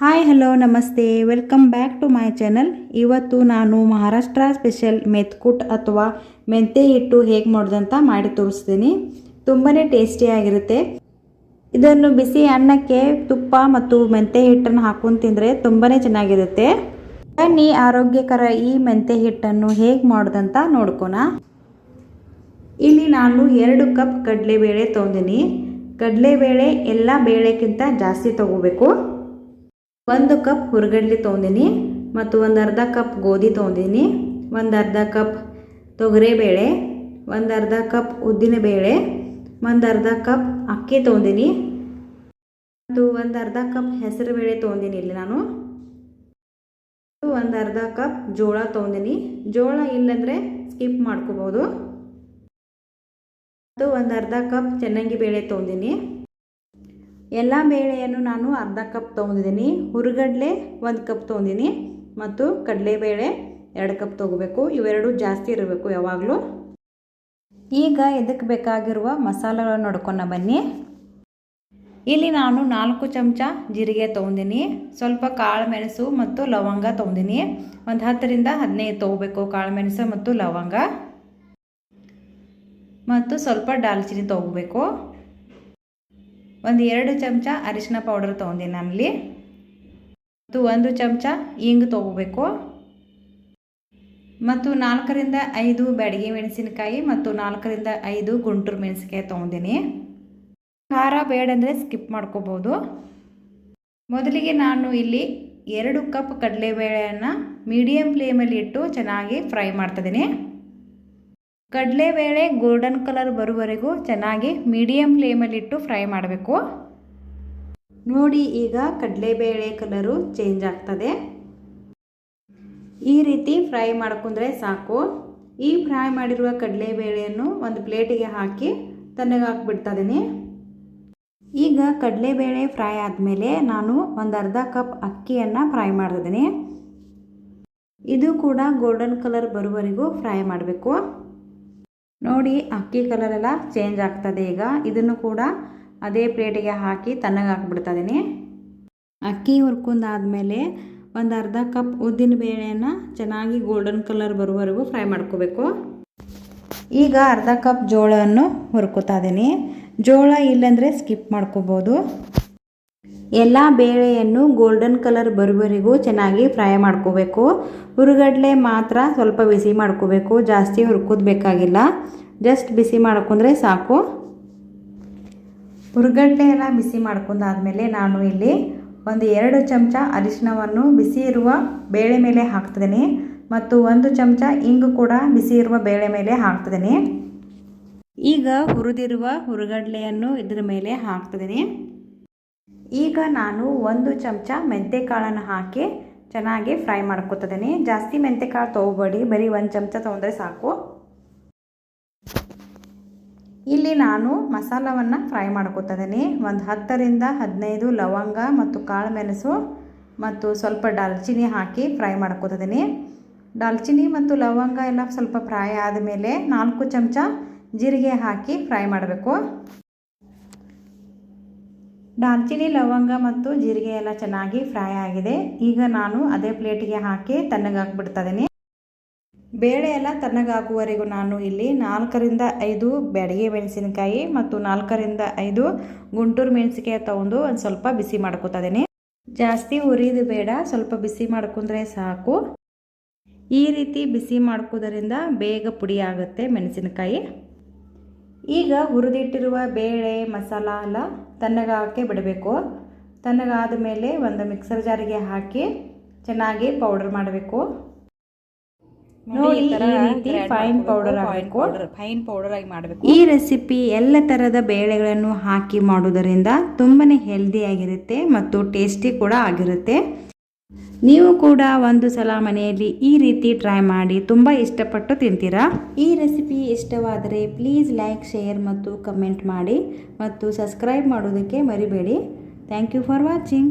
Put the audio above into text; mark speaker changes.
Speaker 1: Hi hello ನಮಸ್ತೆ. Welcome back to my channel ಇವತ್ತು ನಾನು ಮಹಾರಾಷ್ಟ್ರ ಸ್ಪೆಷಲ್ ಮೆತ್ಕುಟ್ ಅಥವಾ ಮೆಂತೆ ಹಿಟ್ಟು ಹೇಗೆ ಮಾಡೋದಂತ ಮಾಡಿ ತೋರಿಸ್ತೀನಿ. ತುಂಬಾ ಟೇಸ್ಟಿಯಾಗಿರುತ್ತೆ ಇದನ್ನು ಬಿಸಿ ಅನ್ನಕ್ಕೆ ತುಪ್ಪ ಮತ್ತು ಮೆಂತೆ ಹಿಟ್ಟನ್ನು ಹಾಕೊಂಡು ತಿಂದರೆ ತುಂಬಾ ಚೆನ್ನಾಗಿರುತ್ತೆ. ಬನ್ನಿ, ಆರೋಗ್ಯಕರ ಈ ಮೆಂತೆ ಹಿಟ್ಟನ್ನು ಹೇಗೆ ಮಾಡೋದಂತ ನೋಡ್ಕೋಣ. ಇಲ್ಲಿ ನಾನು ಎರಡು ಕಪ್ ಕಡಲೆಬೇಳೆ ತೊಗೊಂಡಿನಿ ಕಡಲೆಬೇಳೆ ಎಲ್ಲ ಬೇಳೆಕ್ಕಿಂತ ಜಾಸ್ತಿ ತಗೋಬೇಕು. ಒಂದು ಕಪ್ ಹುರ್ಗಡ್ಲೆ ತೊಗೊಂಡಿನಿ ಮತ್ತು ಒಂದು ಅರ್ಧ ಕಪ್ ಗೋಧಿ ತೊಗೊಂಡಿನಿ, ಒಂದು ಅರ್ಧ ಕಪ್ ತೊಗರಿಬೇಳೆ ಒಂದು ಅರ್ಧ ಕಪ್ ಉದ್ದಿನಬೇಳೆ ಒಂದು ಅರ್ಧ ಕಪ್ ಅಕ್ಕಿ ತೊಗೊಂಡಿನಿ ಮತ್ತು ಒಂದು ಅರ್ಧ ಕಪ್ ಹೆಸರು ಬೇಳೆ ತೊಗೊಂಡಿನಿ ಇಲ್ಲಿ ನಾನು. ಒಂದು ಅರ್ಧ ಕಪ್ ಜೋಳ ತೊಗೊಂಡಿನಿ. ಜೋಳ ಇಲ್ಲಂದರೆ ಸ್ಕಿಪ್ ಮಾಡ್ಕೋಬೋದು ಮತ್ತು ಒಂದು ಅರ್ಧ ಕಪ್ ಚೆನ್ನಾಗಿ ಬೇಳೆ ತೊಗೊಂಡಿನಿ. ಎಲ್ಲ ಬೇಳೆಯನ್ನು ನಾನು ಅರ್ಧ ಕಪ್ ತೊಗೊಂಡಿದ್ದೀನಿ. ಹುರುಗಡ್ಲೆ ಒಂದು ಕಪ್ ತೊಗೊಂಡಿನಿ ಮತ್ತು ಕಡಲೆಬೇಳೆ ಎರಡು ಕಪ್ ತೊಗೋಬೇಕು. ಇವೆರಡು ಜಾಸ್ತಿ ಇರಬೇಕು ಯಾವಾಗಲೂ. ಈಗ ಇದಕ್ಕೆ ಬೇಕಾಗಿರುವ ಮಸಾಲೆಗಳನ್ನು ನೋಡ್ಕೊಂಡ ಬನ್ನಿ. ಇಲ್ಲಿ ನಾನು ನಾಲ್ಕು ಚಮಚ ಜೀರಿಗೆ ತೊಗೊಂಡಿನಿ ಸ್ವಲ್ಪ ಕಾಳು ಮೆಣಸು ಮತ್ತು ಲವಂಗ ತೊಗೊಂಡಿನಿ ಒಂದು ಹತ್ತರಿಂದ ಹದಿನೈದು ತೊಗೋಬೇಕು ಕಾಳು ಮೆಣಸು ಮತ್ತು ಲವಂಗ. ಮತ್ತು ಸ್ವಲ್ಪ ದಾಲ್ಚಿನ್ನಿ ತೊಗೋಬೇಕು. ಒಂದು ಎರಡು ಚಮಚ ಅರಿಶಿನ ಪೌಡರ್ ತೊಗೊಂಡಿನಿ ನಾನಲ್ಲಿ. ಮತ್ತು ಒಂದು ಚಮಚ ಇಂಗು ತೊಗೋಬೇಕು. ಮತ್ತು ನಾಲ್ಕರಿಂದ ಐದು ಬ್ಯಾಡಗಿ ಮೆಣಸಿನಕಾಯಿ ಮತ್ತು ನಾಲ್ಕರಿಂದ ಐದು ಗುಂಟೂರು ಮೆಣಸಿನಕಾಯಿ ತೊಗೊಂಡಿನಿ. ಖಾರ ಬೇಡಂದರೆ ಸ್ಕಿಪ್ ಮಾಡ್ಕೋಬೋದು. ಮೊದಲಿಗೆ ನಾನು ಇಲ್ಲಿ ಎರಡು ಕಪ್ ಕಡಲೆಬೇಳೆಯನ್ನು ಮೀಡಿಯಮ್ ಫ್ಲೇಮಲ್ಲಿ ಇಟ್ಟು ಚೆನ್ನಾಗಿ ಫ್ರೈ ಮಾಡ್ತಿದ್ದೀನಿ. ಕಡಲೆಬೇಳೆ ಗೋಲ್ಡನ್ ಕಲರ್ ಬರುವವರೆಗೂ ಚೆನ್ನಾಗಿ ಮೀಡಿಯಮ್ ಫ್ಲೇಮಲ್ಲಿಟ್ಟು ಫ್ರೈ ಮಾಡಬೇಕು. ನೋಡಿ ಈಗ ಕಡಲೆಬೇಳೆ ಕಲರು ಚೇಂಜ್ ಆಗ್ತದೆ. ಈ ರೀತಿ ಫ್ರೈ ಮಾಡ್ಕೊಂಡ್ರೆ ಸಾಕು. ಈ ಫ್ರೈ ಮಾಡಿರುವ ಕಡಲೆಬೇಳೆಯನ್ನು ಒಂದು ಪ್ಲೇಟಿಗೆ ಹಾಕಿ ತಣ್ಣಗಾಕ್ಬಿಡ್ತಾ ಈಗ ಕಡಲೆಬೇಳೆ ಫ್ರೈ ಆದಮೇಲೆ ನಾನು ಒಂದು ಅರ್ಧ ಕಪ್ ಅಕ್ಕಿಯನ್ನು ಫ್ರೈ ಮಾಡಿದ್ದೀನಿ ಇದು ಕೂಡ ಗೋಲ್ಡನ್ ಕಲರ್ ಬರುವವರೆಗೂ ಫ್ರೈ ಮಾಡಬೇಕು. ನೋಡಿ ಅಕ್ಕಿ ಕಲರೆಲ್ಲ ಚೇಂಜ್ ಆಗ್ತದೆ ಈಗ. ಇದನ್ನು ಕೂಡ ಅದೇ ಪ್ಲೇಟಿಗೆ ಹಾಕಿ ತಣ್ಣಗೆ ಹಾಕ್ಬಿಡ್ತಾಯಿದ್ದೀನಿ ಅಕ್ಕಿ ಹುರ್ಕೊಂಡಾದಮೇಲೆ ಒಂದು ಅರ್ಧ ಕಪ್ ಉದ್ದಿನ ಬೇಳೆಯನ್ನು ಚೆನ್ನಾಗಿ ಗೋಲ್ಡನ್ ಕಲರ್ ಬರುವವರೆಗೂ ಫ್ರೈ ಮಾಡ್ಕೋಬೇಕು. ಈಗ ಅರ್ಧ ಕಪ್ ಜೋಳವನ್ನು ಹುರ್ಕೋತಾ ಇದ್ದೀನಿ. ಜೋಳ ಇಲ್ಲಾಂದರೆ ಸ್ಕಿಪ್ ಮಾಡ್ಕೋಬೋದು. ಎಲ್ಲ ಬೇಳೆಯನ್ನು ಗೋಲ್ಡನ್ ಕಲರ್ ಬರುವರೆಗೂ ಚೆನ್ನಾಗಿ ಫ್ರೈ ಮಾಡ್ಕೋಬೇಕು. ಹುರುಗಡ್ಲೆ ಮಾತ್ರ ಸ್ವಲ್ಪ ಬಿಸಿ ಮಾಡ್ಕೋಬೇಕು. ಜಾಸ್ತಿ ಹುರ್ಕೋದು ಬೇಕಾಗಿಲ್ಲ. ಜಸ್ಟ್ ಬಿಸಿ ಮಾಡ್ಕೊಂಡ್ರೆ ಸಾಕು. ಹುರುಗಡ್ಲೆ ಎಲ್ಲ ಬಿಸಿ ಮಾಡ್ಕೊಂಡಾದ್ಮೇಲೆ ನಾನು ಇಲ್ಲಿ ಒಂದು ಎರಡು ಚಮಚ ಅರಿಶಿನವನ್ನು ಬಿಸಿ ಇರುವ ಬೇಳೆ ಮೇಲೆ ಹಾಕ್ತಿದ್ದೀನಿ. ಮತ್ತು ಒಂದು ಚಮಚ ಇಂಗು ಕೂಡ ಬಿಸಿ ಇರುವ ಬೇಳೆ ಮೇಲೆ ಹಾಕ್ತಿದ್ದೀನಿ. ಈಗ ಹುರಿದಿರುವ ಹುರುಗಡ್ಲೆಯನ್ನು ಇದರ ಮೇಲೆ ಹಾಕ್ತಿದ್ದೀನಿ. ಈಗ ನಾನು ಒಂದು ಚಮಚ ಮೆಂತ್ಯಕಾಳನ್ನು ಹಾಕಿ ಚೆನ್ನಾಗಿ ಫ್ರೈ ಮಾಡ್ಕೊತಿದ್ದೀನಿ. ಜಾಸ್ತಿ ಮೆಂತ್ಯಕಾಳು ತೊಗೋಬೇಡಿ. ಬರೀ ಒಂದು ಚಮಚ ತೊಗೊಂಡ್ರೆ ಸಾಕು. ಇಲ್ಲಿ ನಾನು ಮಸಾಲವನ್ನು ಫ್ರೈ ಮಾಡ್ಕೊತಿದ್ದೀನಿ. ಒಂದು ಹತ್ತರಿಂದ ಹದಿನೈದು ಲವಂಗ ಮತ್ತು ಕಾಳು ಮೆಣಸು ಮತ್ತು ಸ್ವಲ್ಪ ದಾಲ್ಚಿನ್ನಿ ಹಾಕಿ ಫ್ರೈ ಮಾಡ್ಕೊತಿದ್ದೀನಿ. ದಾಲ್ಚಿನಿ ಮತ್ತು ಲವಂಗ ಎಲ್ಲ ಸ್ವಲ್ಪ ಫ್ರೈ ಆದಮೇಲೆ ನಾಲ್ಕು ಚಮಚ ಜೀರಿಗೆ ಹಾಕಿ ಫ್ರೈ ಮಾಡಬೇಕು. ದಾಲ್ಚಿನ್ನಿ ಲವಂಗ ಮತ್ತು ಜೀರಿಗೆ ಎಲ್ಲ ಚೆನ್ನಾಗಿ ಫ್ರೈ ಆಗಿದೆ. ಈಗ ನಾನು ಅದೇ ಪ್ಲೇಟಿಗೆ ಹಾಕಿ ತಣ್ಣಗಾಕ್ಬಿಡ್ತಾ ಬೇಳೆ ಎಲ್ಲ ತಣ್ಣಗಾಗುವವರೆಗೂ ನಾನು ಇಲ್ಲಿ ನಾಲ್ಕರಿಂದ ಐದು ಬೆಡಗೆ ಮೆಣಸಿನಕಾಯಿ ಮತ್ತು ನಾಲ್ಕರಿಂದ ಐದು ಗುಂಟೂರು ಮೆಣಸಿನಕಾಯಿ ತೊಗೊಂಡು ಒಂದು ಸ್ವಲ್ಪ ಬಿಸಿ ಮಾಡ್ಕೊತಾ ಇದ್ದೀನಿ ಜಾಸ್ತಿ ಉರಿದು ಬೇಡ, ಸ್ವಲ್ಪ ಬಿಸಿ ಮಾಡ್ಕೊಂಡ್ರೆ ಸಾಕು. ಈ ರೀತಿ ಬಿಸಿ ಮಾಡ್ಕೋದ್ರಿಂದ ಬೇಗ ಪುಡಿ ಆಗುತ್ತೆ ಮೆಣಸಿನಕಾಯಿ. ಈಗ ಹುರಿದಿಟ್ಟಿರುವ ಬೇಳೆ ಮಸಾಲ ಎಲ್ಲ ತಣ್ಣಗಾಕೆ ಬಿಡಬೇಕು. ತಣ್ಣಗಾದ ಮೇಲೆ ಒಂದು ಮಿಕ್ಸರ್ ಜಾರಿಗೆ ಹಾಕಿ ಚೆನ್ನಾಗಿ ಪೌಡರ್ ಮಾಡಬೇಕು. ನೋಡಿ ಈ ರೀತಿ ಫೈನ್ ಪೌಡರ್ ಆಗಬೇಕು.
Speaker 2: ಫೈನ್ ಪೌಡರ್ ಆಗಿ ಮಾಡಬೇಕು.
Speaker 1: ಈ ರೆಸಿಪಿ ಎಲ್ಲ ಥರದ ಬೇಳೆಗಳನ್ನು ಹಾಕಿ ಮಾಡೋದರಿಂದ ತುಂಬಾ ಹೆಲ್ದಿಯಾಗಿರುತ್ತೆ ಮತ್ತು ಟೇಸ್ಟಿ ಕೂಡ ಆಗಿರುತ್ತೆ. ನೀವು ಕೂಡ ಒಂದು ಸಲ ಮನೆಯಲ್ಲಿ ಈ ರೀತಿ ಟ್ರೈ ಮಾಡಿ ತುಂಬ ಇಷ್ಟಪಟ್ಟು ತಿಂತೀರಾ? ಈ ರೆಸಿಪಿ ಇಷ್ಟವಾದರೆ ಪ್ಲೀಸ್ ಲೈಕ್ ಶೇರ್ ಮತ್ತು ಕಮೆಂಟ್ ಮಾಡಿ ಮತ್ತು ಸಬ್ಸ್ಕ್ರೈಬ್ ಮಾಡೋದಕ್ಕೆ ಮರಿಬೇಡಿ. Thank you for watching